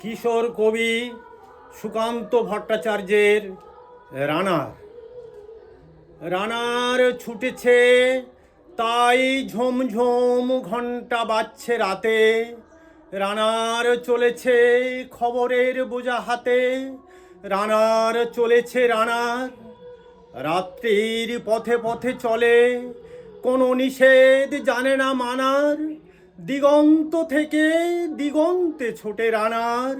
কিশোর কবি সুকান্ত ভট্টাচার্যের রানার। রানার ছুটেছে, তাই ঝুমঝুম ঘণ্টা বাজছে রাতে। রানার চলেছে খবরের বোঝা হাতে। রানার চলেছে রানার, রাত্রির পথে পথে চলে। কোনো নিষেধ জানে না মানার। দিগন্ত থেকে দিগন্তে ছোটে রানার।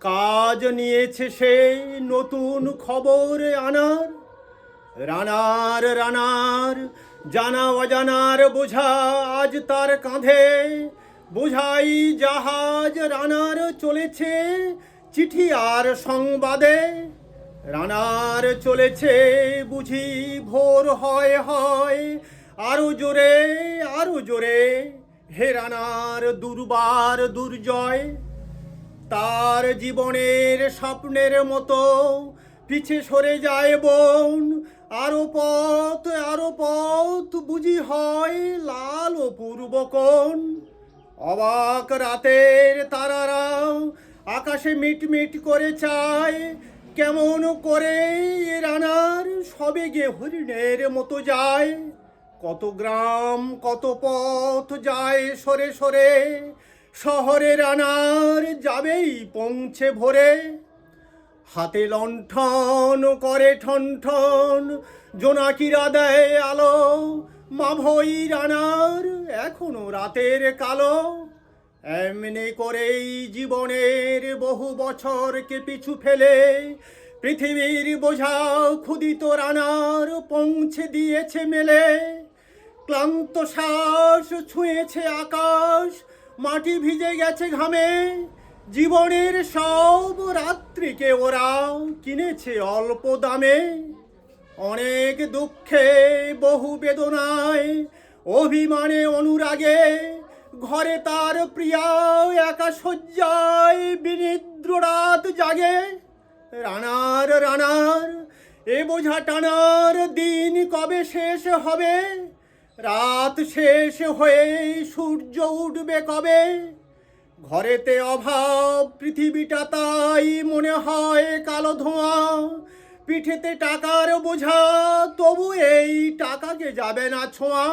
কাজ নিয়েছে সে নতুন খবর আনার। রানার রানার, জানা অজানার বোঝা আজ তার কাঁধে। বোঝাই জাহাজ রানার চলেছে চিঠি আর সংবাদে। রানার চলেছে বুঝি ভোর হয় হয়, আরও জোরে আরও জোরে। হে রানার দুর্বার দুর্জয়, তার জীবনের স্বপ্নের মতো পিছে সরে যায় বোন। আরও পথ আরও পথ বুঝি হয় লাল ও পূর্ব কোণ। অবাক রাতের তারারা আকাশে মিটমিট করে চায়, কেমন করে রানার সবে গে হরিণের মতো যায়। কত গ্রাম, কত পথ যায় সরে সরে শহরে রানার যাবেই পৌঁছে ভোরে। হাতে লণ্ঠন করে ঠন ঠন, জোনাকিরা দেয় আলো, মাভই রানার এখনও রাতের কালো। এমনি করেই জীবনের বহু বছরকে পিছু ফেলে, পৃথিবীর বোঝা ক্ষুদিত রানার পৌঁছে দিয়েছে মেলে। ক্লান্ত শ্বাস ছুঁয়েছে আকাশ, মাটি ভিজে গেছে ঘামে। জীবনের সব রাত্রিকে ওরা কিনেছে অল্প দামে। অনেক দুঃখে, বহু বেদনায়, অভিমানে, অনুরাগে, ঘরে তার প্রিয়া একা শয্যায় বিনিদ্র রাত জাগে। রানার রানার, এ বোঝা টানার দিন কবে শেষ হবে? রাত শেষ হয়ে সূর্য উঠবে কবে? ঘরেতে অভাব, পৃথিবীটা তাই মনে হয় কালো ধোঁয়া। পিঠেতে টাকার বোঝা, তবু এই টাকাকে যাবে না ছোঁয়া।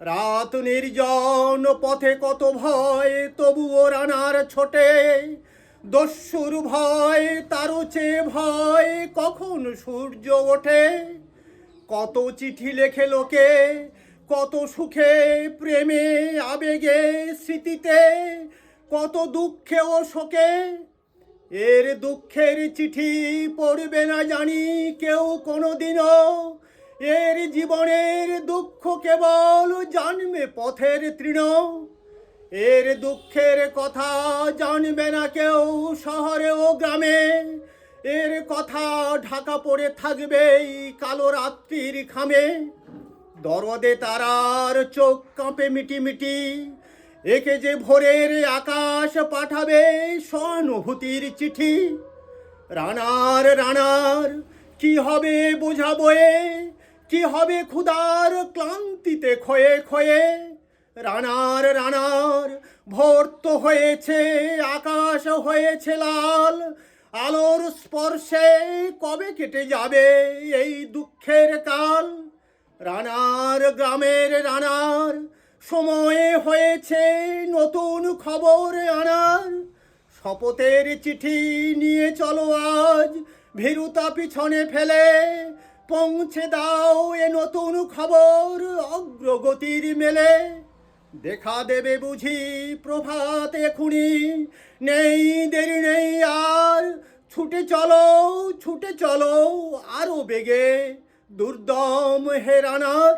রাত নির্জন, পথে কত ভয়, তবুও রানার ছোটে। দস্যুর ভয়, তারও চেয়ে ভয়, কখন সূর্য ওঠে? কত চিঠি লেখে লোকে, কত সুখে, প্রেমে, আবেগে, স্মৃতিতে, কত দুঃখে ও শোকে। এর দুঃখের চিঠি পড়বে না জানি কেউ কোনো দিনও এর জীবনের দুঃখ কেবল জানবে পথের তৃণ। এর দুঃখের কথা জানবে না কেউ শহরে ও গ্রামে। এর কথা ঢাকা পড়ে থাকবে এই কালো রাত্রির খামে। দরদে তারার চোখ কাঁপে মিটি মিটি একে যে ভোরের আকাশ পাঠাবে সহানুভূতির চিঠি। রানার রানার, কি হবে বোঝাবো এ? কি হবে ক্ষুদার ক্লান্তিতে ক্ষয়ে ক্ষয়ে? রানার রানার, ভোর তো হয়েছে, আকাশ হয়েছে লাল। আলোর স্পর্শে কবে কেটে যাবে এই দুঃখের কাল? রানার গ্রামের রানার, সময়ে হয়েছে নতুন খবর আনার। শপথের চিঠি নিয়ে চলো আজ, ভীরুতা পিছনে ফেলে। পৌঁছে দাও এ নতুন খবর অগ্রগতির মেলে। দেখা দেবে বুঝি প্রভাত এখুনি নেই দেরি নেই ছুটে চলো ছুটে চলো আরও বেগে। দুর্দম হেরানার